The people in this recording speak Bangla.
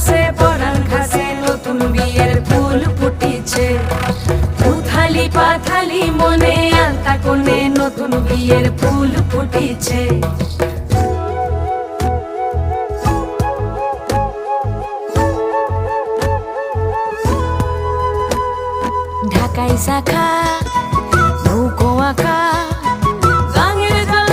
ঘাসে পরাণ ঘাসে নতুন বিয়ের ফুল ফুটিছে। পুথালি পাথালি মনে, আলতা কোণে নতুন বিয়ের ফুল ফুটিছে। ঢাকাই শাখা